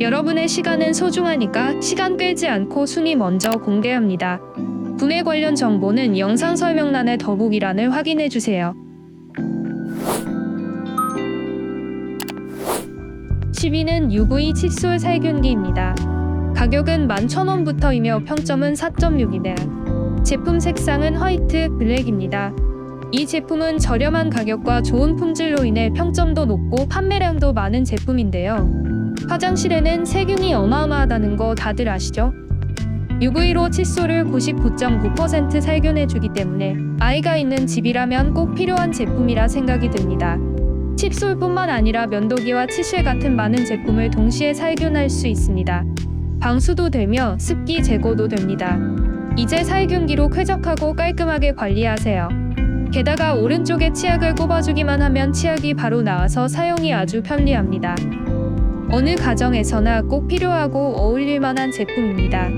여러분의 시간은 소중하니까 시간 끌지 않고 순위 먼저 공개합니다. 구매 관련 정보는 영상 설명란의 더보기란을 확인해 주세요. 10위는 UV 칫솔 살균기입니다. 가격은 11,000원부터이며 평점은 4.6이네. 제품 색상은 화이트, 블랙입니다. 이 제품은 저렴한 가격과 좋은 품질로 인해 평점도 높고 판매량도 많은 제품인데요. 화장실에는 세균이 어마어마하다는 거 다들 아시죠? UV로 칫솔을 99.9% 살균해주기 때문에 아이가 있는 집이라면 꼭 필요한 제품이라 생각이 듭니다. 칫솔뿐만 아니라 면도기와 치실 같은 많은 제품을 동시에 살균할 수 있습니다. 방수도 되며 습기 제거도 됩니다. 이제 살균기로 쾌적하고 깔끔하게 관리하세요. 게다가 오른쪽에 치약을 꼽아주기만 하면 치약이 바로 나와서 사용이 아주 편리합니다. 어느 가정에서나 꼭 필요하고 어울릴 만한 제품입니다.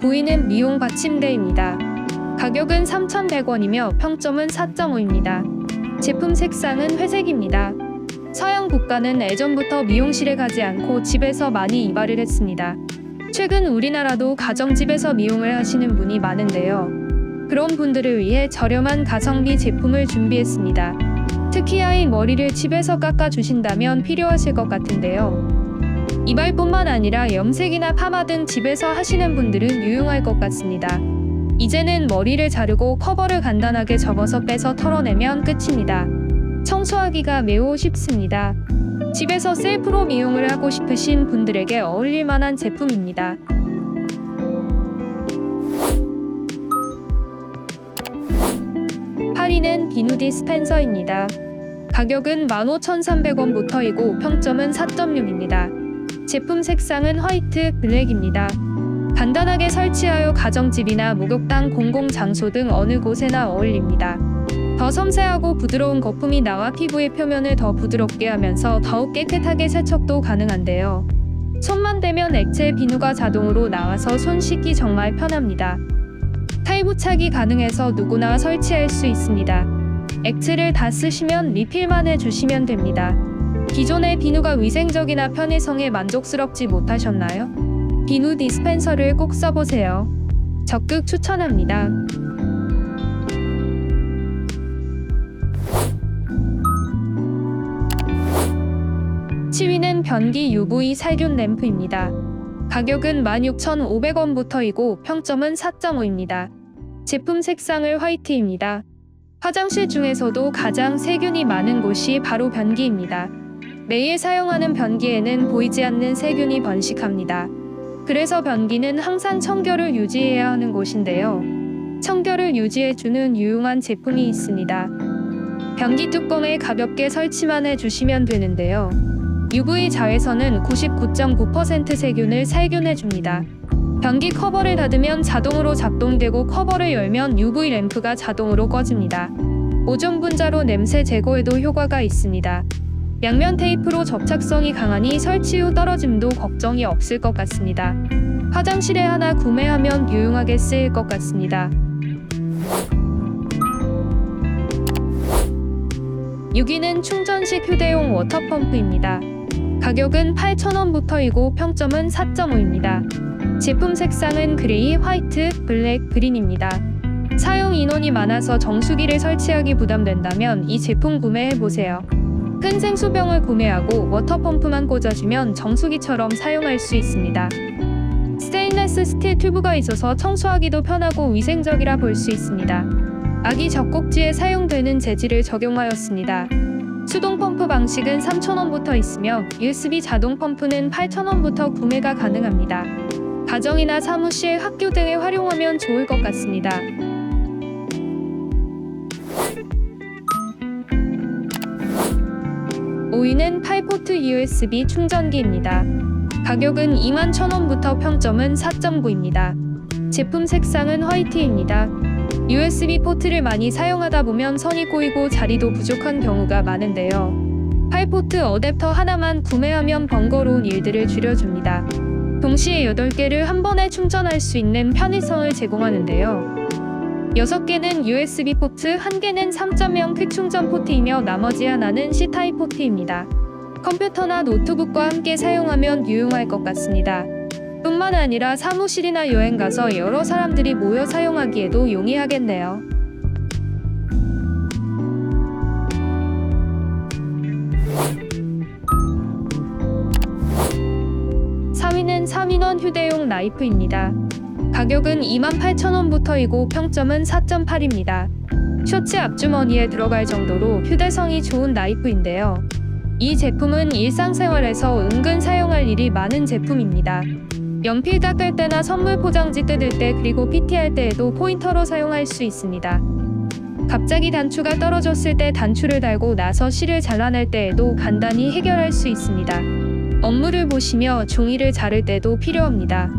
보이는 미용 받침대입니다. 가격은 3,100원이며 평점은 4.5입니다. 제품 색상은 회색입니다. 서양 국가는 예전부터 미용실에 가지 않고 집에서 많이 이발을 했습니다. 최근 우리나라도 가정집에서 미용을 하시는 분이 많은데요. 그런 분들을 위해 저렴한 가성비 제품을 준비했습니다. 특히 아이 머리를 집에서 깎아주신다면 필요하실 것 같은데요. 이발뿐만 아니라 염색이나 파마 등 집에서 하시는 분들은 유용할 것 같습니다. 이제는 머리를 자르고 커버를 간단하게 접어서 빼서 털어내면 끝입니다. 청소하기가 매우 쉽습니다. 집에서 셀프로 미용을 하고 싶으신 분들에게 어울릴 만한 제품입니다. 파리는 비누 디 스펜서입니다. 가격은 15,300원부터이고 평점은 4.6입니다. 제품 색상은 화이트, 블랙입니다. 간단하게 설치하여 가정집이나 목욕탕, 공공장소 등 어느 곳에나 어울립니다. 더 섬세하고 부드러운 거품이 나와 피부의 표면을 더 부드럽게 하면서 더욱 깨끗하게 세척도 가능한데요. 손만 대면 액체 비누가 자동으로 나와서 손 씻기 정말 편합니다. 탈부착이 가능해서 누구나 설치할 수 있습니다. 액체를 다 쓰시면 리필만 해주시면 됩니다. 기존의 비누가 위생적이나 편의성에 만족스럽지 못하셨나요? 비누 디스펜서를 꼭 써보세요. 적극 추천합니다. 치위는 변기 UV 살균 램프입니다. 가격은 16,500원부터이고 평점은 4.5입니다. 제품 색상을 화이트입니다. 화장실 중에서도 가장 세균이 많은 곳이 바로 변기입니다. 매일 사용하는 변기에는 보이지 않는 세균이 번식합니다. 그래서 변기는 항상 청결을 유지해야 하는 곳인데요. 청결을 유지해주는 유용한 제품이 있습니다. 변기 뚜껑을 가볍게 설치만 해주시면 되는데요. UV 자외선은 99.9% 세균을 살균해줍니다. 변기 커버를 닫으면 자동으로 작동되고 커버를 열면 UV 램프가 자동으로 꺼집니다. 오존 분자로 냄새 제거에도 효과가 있습니다. 양면 테이프로 접착성이 강하니 설치 후 떨어짐도 걱정이 없을 것 같습니다. 화장실에 하나 구매하면 유용하게 쓰일 것 같습니다. 6위는 충전식 휴대용 워터펌프입니다. 가격은 8,000원부터이고 평점은 4.5입니다. 제품 색상은 그레이, 화이트, 블랙, 그린입니다. 사용 인원이 많아서 정수기를 설치하기 부담된다면 이 제품 구매해보세요. 큰 생수병을 구매하고 워터펌프만 꽂아주면 정수기처럼 사용할 수 있습니다. 스테인레스 스틸 튜브가 있어서 청소하기도 편하고 위생적이라 볼 수 있습니다. 아기 젖꼭지에 사용되는 재질을 적용하였습니다. 수동 펌프 방식은 3,000원부터 있으며 USB 자동 펌프는 8,000원부터 구매가 가능합니다. 가정이나 사무실, 학교 등에 활용하면 좋을 것 같습니다. 5위는 8포트 USB 충전기입니다. 가격은 21,000원부터 평점은 4.9입니다. 제품 색상은 화이트입니다. USB 포트를 많이 사용하다 보면 선이 꼬이고 자리도 부족한 경우가 많은데요. 8포트 어댑터 하나만 구매하면 번거로운 일들을 줄여줍니다. 동시에 8개를 한 번에 충전할 수 있는 편의성을 제공하는데요. 6개는 USB 포트, 1개는 3.0 퀵충전 포트이며 나머지 하나는 C타입 포트입니다. 컴퓨터나 노트북과 함께 사용하면 유용할 것 같습니다. 뿐만 아니라 사무실이나 여행 가서 여러 사람들이 모여 사용하기에도 용이하겠네요. 4위는 3인원 휴대용 나이프입니다. 가격은 28,000원부터이고 평점은 4.8입니다. 셔츠 앞주머니에 들어갈 정도로 휴대성이 좋은 나이프인데요. 이 제품은 일상생활에서 은근 사용할 일이 많은 제품입니다. 연필 닦을 때나 선물 포장지 뜯을 때 그리고 PT할 때에도 포인터로 사용할 수 있습니다. 갑자기 단추가 떨어졌을 때 단추를 달고 나서 실을 잘라낼 때에도 간단히 해결할 수 있습니다. 업무를 보시며 종이를 자를 때도 필요합니다.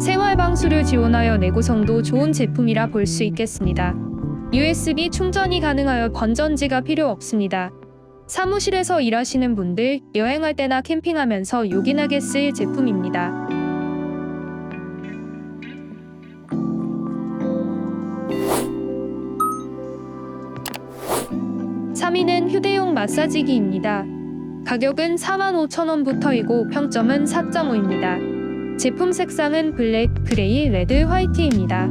생활 방수를 지원하여 내구성도 좋은 제품이라 볼 수 있겠습니다. USB 충전이 가능하여 건전지가 필요 없습니다. 사무실에서 일하시는 분들, 여행할 때나 캠핑하면서 요긴하게 쓰일 제품입니다. 삼위는 휴대용 마사지기입니다. 가격은 45,000원부터이고 평점은 4.5입니다. 제품 색상은 블랙, 그레이, 레드, 화이트입니다.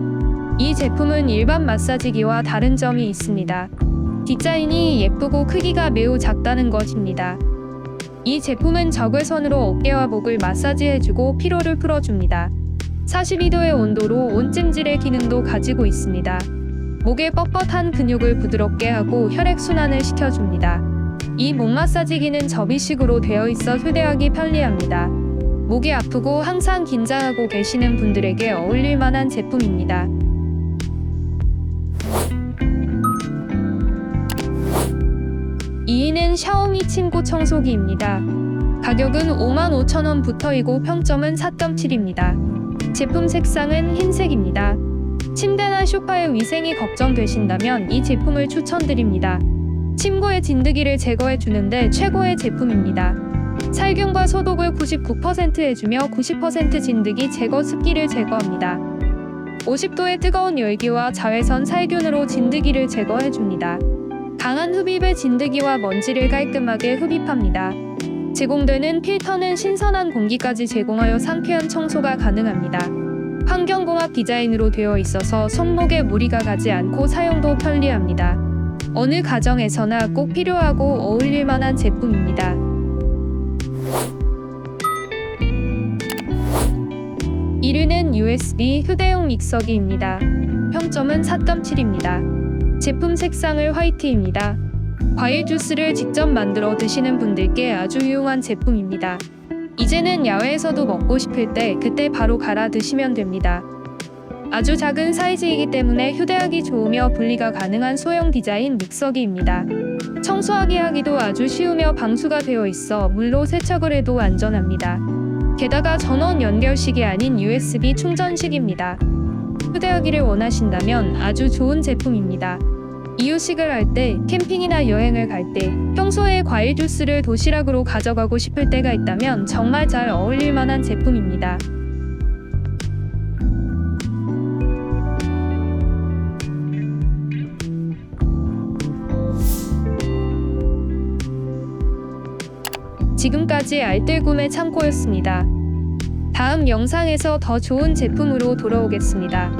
이 제품은 일반 마사지기와 다른 점이 있습니다. 디자인이 예쁘고 크기가 매우 작다는 것입니다. 이 제품은 적외선으로 어깨와 목을 마사지해주고 피로를 풀어줍니다. 42도의 온도로 온찜질의 기능도 가지고 있습니다. 목의 뻣뻣한 근육을 부드럽게 하고 혈액순환을 시켜줍니다. 이 목 마사지기는 접이식으로 되어 있어 휴대하기 편리합니다. 목이 아프고 항상 긴장하고 계시는 분들에게 어울릴 만한 제품입니다. 이위는 샤오미 침구 청소기입니다. 가격은 55,000원부터이고 평점은 4.7입니다. 제품 색상은 흰색입니다. 침대나 소파의 위생이 걱정되신다면 이 제품을 추천드립니다. 침구의 진드기를 제거해 주는데 최고의 제품입니다. 살균과 소독을 99% 해주며 90% 진드기 제거 습기를 제거합니다. 50도의 뜨거운 열기와 자외선 살균으로 진드기를 제거해 줍니다. 강한 흡입의 진드기와 먼지를 깔끔하게 흡입합니다. 제공되는 필터는 신선한 공기까지 제공하여 상쾌한 청소가 가능합니다. 환경공학 디자인으로 되어 있어서 손목에 무리가 가지 않고 사용도 편리합니다. 어느 가정에서나 꼭 필요하고 어울릴 만한 제품입니다. 1위는 USB 휴대용 믹서기입니다. 평점은 4.7입니다. 제품 색상을 화이트입니다. 과일 주스를 직접 만들어 드시는 분들께 아주 유용한 제품입니다. 이제는 야외에서도 먹고 싶을 때 그때 바로 갈아 드시면 됩니다. 아주 작은 사이즈이기 때문에 휴대하기 좋으며 분리가 가능한 소형 디자인 믹서기입니다. 청소하기 하기도 아주 쉬우며 방수가 되어 있어 물로 세척을 해도 안전합니다. 게다가 전원 연결식이 아닌 USB 충전식입니다. 휴대하기를 원하신다면 아주 좋은 제품입니다. 이유식을 할 때, 캠핑이나 여행을 갈 때, 평소에 과일 주스를 도시락으로 가져가고 싶을 때가 있다면 정말 잘 어울릴 만한 제품입니다. 지금까지 알뜰 구매 창고였습니다. 다음 영상에서 더 좋은 제품으로 돌아오겠습니다.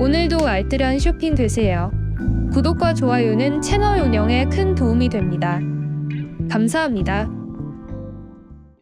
오늘도 알뜰한 쇼핑 되세요. 구독과 좋아요는 채널 운영에 큰 도움이 됩니다. 감사합니다.